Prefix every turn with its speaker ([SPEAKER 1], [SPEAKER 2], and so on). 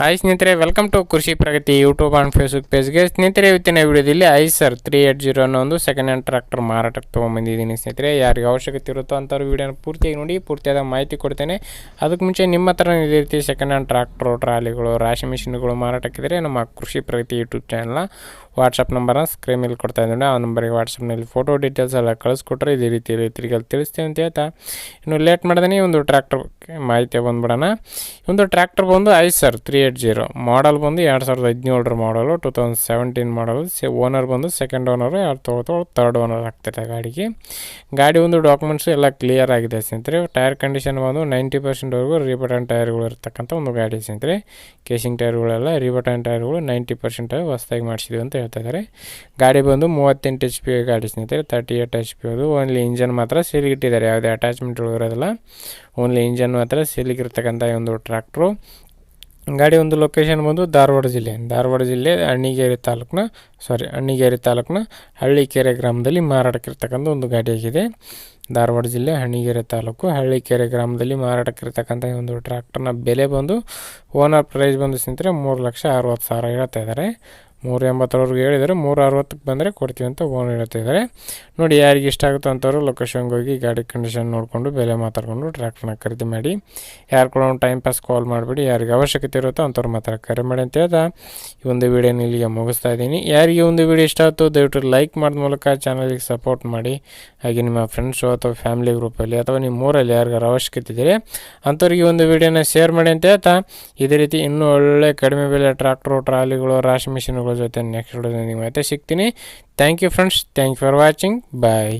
[SPEAKER 1] Hi ಸ್ನೇಹಿತರೆ welcome to Krishi Pragati YouTube and Facebook ಪೇಜ್ಗೆ ಸ್ನೇಹಿತರೆ, ಇವತ್ತಿನ ವಿಡಿಯೋದಲ್ಲಿ I sir three eight zero ಅನ್ನೋ ಒಂದು ಸೆಕೆಂಡ್ ಹ್ಯಾಂಡ್ ಟ್ರ್ಯಾಕ್ಟರ್ ಮಾರಾಟಕ್ಕೆ ತೊಗೊಂಬಂದಿದ್ದೀನಿ ಸ್ನೇಹಿತರೆ. ಯಾರಿಗೆ ಅವಶ್ಯಕತೆ ಇರುತ್ತೋ ಅಂಥವ್ರು ವಿಡಿಯೋನ ಪೂರ್ತಿಯಾಗಿ ನೋಡಿ, ಪೂರ್ತಿಯಾದ ಮಾಹಿತಿ ಕೊಡ್ತೇನೆ. ಅದಕ್ಕೆ ಮುಂಚೆ ನಿಮ್ಮ ಹತ್ರ ಇದೇ ರೀತಿ ಸೆಕೆಂಡ್ ಹ್ಯಾಂಡ್ ಟ್ರ್ಯಾಕ್ಟ್ರು ಟ್ರಾಲಿಗಳು, ರಾಶಿ ಮಿಷಿನ್ಗಳು ಮಾರಾಟಕ್ಕಿದ್ರೆ ನಮ್ಮ ಕೃಷಿ ಪ್ರಗತಿ ಯೂಟ್ಯೂಬ್ ಚಾನಲ್ನ ವಾಟ್ಸಪ್ ನಂಬರ್ನ ಸ್ಕ್ರೀನ್ ಮೇಲೆ ಕೊಡ್ತಾ ಇದ್ದೀನಿ. ಆ ನಂಬರಿಗೆ ವಾಟ್ಸಪ್ನಲ್ಲಿ ಫೋಟೋ ಡೀಟೇಲ್ಸ್ ಎಲ್ಲ ಕಳಿಸ್ಕೊಟ್ರೆ ಇದೇ ರೀತಿ ರೈತರಿಗೆ ತಿಳಿಸ್ತೀನಿ ಅಂತ ಹೇಳ್ತಾ. ಇನ್ನು ಲೇಟ್ ಮಾಡ್ದೇ ಒಂದು ಟ್ರ್ಯಾಕ್ಟರ್ ಮಾಹಿತಿ ಬಂದ್ಬಿಡೋಣ. ಒಂದು ಟ್ರ್ಯಾಕ್ಟರ್ ಬಂದು Eicher three eight zero. Model ಬಂದು ಎರಡು ಸಾವಿರದ ಹದಿನೇಳರ model, two thousand seventeen model owner ಬಂದು ಸೆಕೆಂಡ್ ಓನರ್ ಎರಡು ತೊಗೊಳ್ತೋ ತರ್ಡ್ ಓನರ್ ಆಗ್ತಿದೆ ಗಾಡಿಗೆ. ಗಾಡಿ ಒಂದು ಡಾಕ್ಯುಮೆಂಟ್ಸ್ ಎಲ್ಲ ಕ್ಲಿಯರ್ ಆಗಿದೆ ಸ್ನೇಹಿತರೆ. ಟೈರ್ ಕಂಡೀಷನ್ ಬಂದು ನೈಂಟಿ ಪರ್ಸೆಂಟ್ವರೆಗೂ ರಿಬಟನ್ ಟೈರ್ಗಳು ಇರ್ತಕ್ಕಂಥ ಒಂದು ಗಾಡಿ ಸ್ನೇಹಿತರೆ. ಕೇಸಿಂಗ್ ಟೈರ್ಗಳೆಲ್ಲ ರಿಬಟನ್ ಟೈರ್ಗಳು ನೈಂಟಿ ಪರ್ಸೆಂಟ್ ಹೊಸದಾಗಿ ಮಾಡಿಸಿದ್ವಿ ಅಂತ ಹೇಳ್ತಾ ಇದ್ದಾರೆ ಗಾಡಿ ಬಂದು ಮೂವತ್ತೆಂಟು ಎಚ್ ಪಿ ಗಾಡಿ ಸ್ನೇಹಿತರೆ. ತರ್ಟಿ ಏಟ್ ಎಚ್ ಪಿ ಅದು. ಓನ್ಲಿ ಇಂಜನ್ ಮಾತ್ರ ಸೀಲಿಗಿಟ್ಟಿದ್ದಾರೆ ಯಾವುದೇ ಅಟ್ಯಾಚ್ಮೆಂಟ್ಗಳು ಇರೋದಿಲ್ಲ. ಓನ್ಲಿ ಇಂಜನ್ ಮಾತ್ರ ಸೀಲಿಗಿರ್ತಕ್ಕಂಥ ಒಂದು ಟ್ರ್ಯಾಕ್ಟ್ರು ಗಾಡಿ ಒಂದು ಲೊಕೇಶನ್ ಬಂದು ಧಾರವಾಡ ಜಿಲ್ಲೆ. ಧಾರವಾಡ ಜಿಲ್ಲೆ ಅಣ್ಣಿಗೇರಿ ತಾಲೂಕಿನ ಸಾರಿ ಅಣ್ಣಿಗೇರಿ ತಾಲೂಕಿನ ಹಳ್ಳಿಕೆರೆ ಗ್ರಾಮದಲ್ಲಿ ಮಾರಾಟಕ್ಕಿರ್ತಕ್ಕಂಥ ಒಂದು ಗಾಡಿಯಾಗಿದೆ ಧಾರವಾಡ ಜಿಲ್ಲೆ ಹಣ್ಣಿಗೆರೆ ತಾಲೂಕು ಹಳ್ಳಿಕೆರೆ ಗ್ರಾಮದಲ್ಲಿ ಮಾರಾಟಕ್ಕಿರ್ತಕ್ಕಂಥ ಒಂದು ಟ್ರ್ಯಾಕ್ಟರ್ನ ಬೆಲೆ ಬಂದು ಓನರ್ ಪ್ರೈಸ್ ಬಂದು ಸಿಂತರೆ ಮೂರು ಲಕ್ಷ ಅರವತ್ತು ಸಾವಿರ ಹೇಳ್ತಾ ಇದ್ದಾರೆ. ಮೂರು ಎಂಬತ್ತರವರೆಗೆ ಹೇಳಿದರೆ ಮೂರು ಅರವತ್ತಕ್ಕೆ ಬಂದರೆ ಕೊಡ್ತೀವಿ ಅಂತ ಓನ್ ಹೇಳ್ತಿದ್ದಾರೆ ನೋಡಿ ಯಾರಿಗೆ ಇಷ್ಟ ಆಗುತ್ತೋ ಅಂಥವ್ರು ಲೊಕೇಶನ್ಗೆ ಹೋಗಿ ಗಾಡಿ ಕಂಡೀಷನ್ ನೋಡಿಕೊಂಡು ಬೆಲೆ ಮಾತಾಡ್ಕೊಂಡು ಟ್ರ್ಯಾಕ್ಟರ್ನ ಖರೀದಿ ಮಾಡಿ. ಯಾರು ಕೂಡ ಒಂದು ಟೈಮ್ ಪಾಸ್ ಕಾಲ್ ಮಾಡಿಬಿಡಿ. ಯಾರಿಗೆ ಅವಶ್ಯಕತೆ ಇರುತ್ತೋ ಅಂಥವ್ರು ಮಾತ್ರ ಕರೆ ಮಾಡಿ ಅಂತ ಹೇಳ್ತಾ ಈ ಒಂದು ವಿಡಿಯೋನ ಇಲ್ಲಿಗೆ ಮುಗಿಸ್ತಾ ಇದ್ದೀನಿ. ಯಾರಿಗೆ ಒಂದು ವಿಡಿಯೋ ಇಷ್ಟ ಆಯಿತು ದಯವಿಟ್ಟು ಲೈಕ್ ಮಾಡಿದ ಮೂಲಕ ಚಾನಲಿಗೆ ಸಪೋರ್ಟ್ ಮಾಡಿ. ಹಾಗೆ ನಿಮ್ಮ ಫ್ರೆಂಡ್ಸು ಅಥವಾ ಫ್ಯಾಮಿಲಿ ಗ್ರೂಪಲ್ಲಿ ಅಥವಾ ನಿಮ್ಮ ಊರಲ್ಲಿ ಯಾರಿಗಾರು ಅವಶ್ಯಕತೆ ಇದ್ದರೆ ಅಂಥವ್ರಿಗೆ ಒಂದು ವಿಡಿಯೋನ ಶೇರ್ ಮಾಡಿ ಅಂತ ಹೇಳ್ತಾ. ಇದೇ ರೀತಿ ಇನ್ನೂ ಒಳ್ಳೆ ಕಡಿಮೆ ಬೆಲೆ ಟ್ರ್ಯಾಕ್ಟ್ರು ಟ್ರಾಲಿಗಳು ರಾಶಿ ಮಿಷಿನ್ಗಳು ಜೊತೆ ನೆಕ್ಸ್ಟ್ ವಿಡಿಯೋದಲ್ಲಿ ಮತ್ತೆ ಸಿಗ್ತೀನಿ thank you friends thank you for watching bye